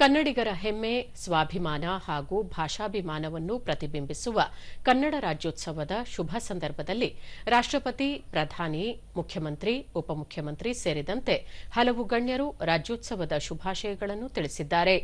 ಕನ್ನಡಿಗರ ಹೆಮ್ಮೆ, ಸ್ವಾಭಿಮಾನ ಹಾಗೂ ಭಾಷಾಭಿಮಾನವನ್ನು ಪ್ರತಿಬಿಂಬಿಸುವ ಕನ್ನಡ ರಾಜ್ಯೋತ್ಸವದ ಶುಭ ಸಂದರ್ಭದಲ್ಲಿ ರಾಷ್ಟ್ರಪತಿ, ಪ್ರಧಾನಿ, ಮುಖ್ಯಮಂತ್ರಿ, ಉಪಮುಖ್ಯಮಂತ್ರಿ ಸೇರಿದಂತೆ ಹಲವು ಗಣ್ಯರು ರಾಜ್ಯೋತ್ಸವದ ಶುಭಾಶಯಗಳನ್ನು ತಿಳಿಸಿದ್ದಾರೆ.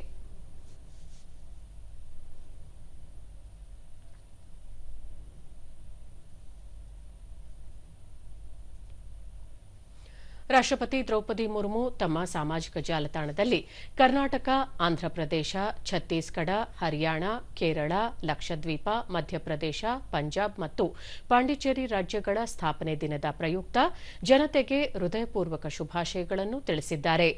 ರಾಷ್ಟ್ರಪತಿ ದ್ರೌಪದಿ ಮುರ್ಮು ತಮ್ಮ ಸಾಮಾಜಿಕ ಜಾಲತಾಣದಲ್ಲಿ ಕರ್ನಾಟಕ, ಆಂಧ್ರಪ್ರದೇಶ, ಛತ್ತೀಸ್ಗಢ, ಹರಿಯಾಣ, ಕೇರಳ, ಲಕ್ಷದ್ವೀಪ, ಮಧ್ಯಪ್ರದೇಶ, ಪಂಜಾಬ್ ಮತ್ತು ಪಾಂಡಿಚೇರಿ ರಾಜ್ಯಗಳ ಸ್ಥಾಪನೆ ದಿನದ ಪ್ರಯುಕ್ತ ಜನತೆಗೆ ಹೃದಯಪೂರ್ವಕ ಶುಭಾಶಯಗಳನ್ನು ತಿಳಿಸಿದ್ದಾರೆ.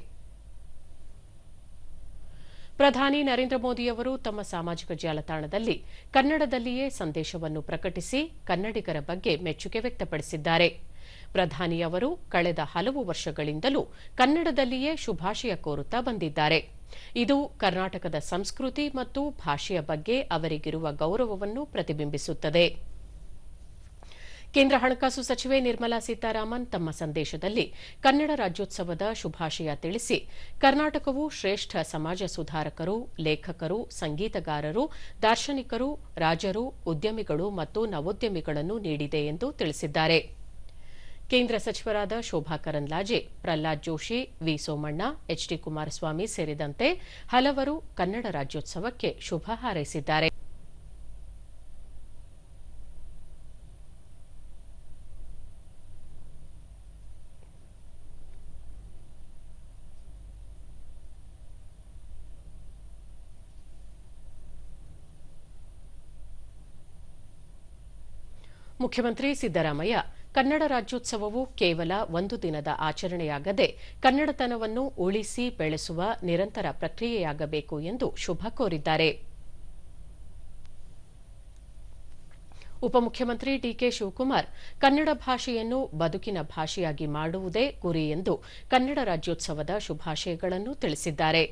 ಪ್ರಧಾನಿ ನರೇಂದ್ರ ಮೋದಿಯವರು ತಮ್ಮ ಸಾಮಾಜಿಕ ಜಾಲತಾಣದಲ್ಲಿ ಕನ್ನಡದಲ್ಲಿಯೇ ಸಂದೇಶವನ್ನು ಪ್ರಕಟಿಸಿ ಕನ್ನಡಿಗರ ಬಗ್ಗೆ ಮೆಚ್ಚುಗೆ ವ್ಯಕ್ತಪಡಿಸಿದ್ದಾರೆ. ಪ್ರಧಾನಿಯವರು ಕಳೆದ ಹಲವು ವರ್ಷಗಳಿಂದಲೂ ಕನ್ನಡದಲ್ಲಿಯೇ ಶುಭಾಶಯ ಕೋರುತ್ತಾ ಬಂದಿದ್ದಾರೆ. ಇದು ಕರ್ನಾಟಕದ ಸಂಸ್ಕೃತಿ ಮತ್ತು ಭಾಷೆಯ ಬಗ್ಗೆ ಅವರಿಗಿರುವ ಗೌರವವನ್ನು ಪ್ರತಿಬಿಂಬಿಸುತ್ತದೆ. ಕೇಂದ್ರ ಹಣಕಾಸು ಸಚಿವೆ ನಿರ್ಮಲಾ ಸೀತಾರಾಮನ್ ತಮ್ಮ ಸಂದೇಶದಲ್ಲಿ ಕನ್ನಡ ರಾಜ್ಯೋತ್ಸವದ ಶುಭಾಶಯ ತಿಳಿಸಿ, ಕರ್ನಾಟಕವು ಶ್ರೇಷ್ಠ ಸಮಾಜ ಸುಧಾರಕರು, ಲೇಖಕರು, ಸಂಗೀತಗಾರರು, ದಾರ್ಶನಿಕರು, ರಾಜರು, ಉದ್ಯಮಿಗಳು ಮತ್ತು ನವೋದ್ಯಮಿಗಳನ್ನು ನೀಡಿದೆ ಎಂದು ತಿಳಿಸಿದ್ದಾರೆ. ಕೇಂದ್ರ ಸಚಿವರಾದ Shobha Karandlaje, Pralhad Joshi, V Somanna, H D Kumaraswamy ಸೇರಿದಂತೆ ಹಲವರು ಕನ್ನಡ ರಾಜ್ಯೋತ್ಸವಕ್ಕೆ ಶುಭ ಹಾರೈಸಿದ್ದಾರೆ. ಮುಖ್ಯಮಂತ್ರಿ ಸಿದ್ದರಾಮಯ್ಯ ಕನ್ನಡ ರಾಜ್ಯೋತ್ಸವವು ಕೇವಲ ಒಂದು ದಿನದ ಆಚರಣೆಯಾಗದೆ ಕನ್ನಡತನವನ್ನು ಉಳಿಸಿ ಬೆಳೆಸುವ ನಿರಂತರ ಪ್ರಕ್ರಿಯೆಯಾಗಬೇಕು ಎಂದು ಶುಭ ಕೋರಿದ್ದಾರೆ. ಉಪಮುಖ್ಯಮಂತ್ರಿ ಡಿಕೆ ಶಿವಕುಮಾರ್, ಕನ್ನಡ ಭಾಷೆಯನ್ನು ಬದುಕಿನ ಭಾಷೆಯಾಗಿ ಮಾಡುವುದೇ ಗುರಿ ಎಂದು ಕನ್ನಡ ರಾಜ್ಯೋತ್ಸವದ ಶುಭಾಶಯಗಳನ್ನು ತಿಳಿಸಿದ್ದಾರೆ.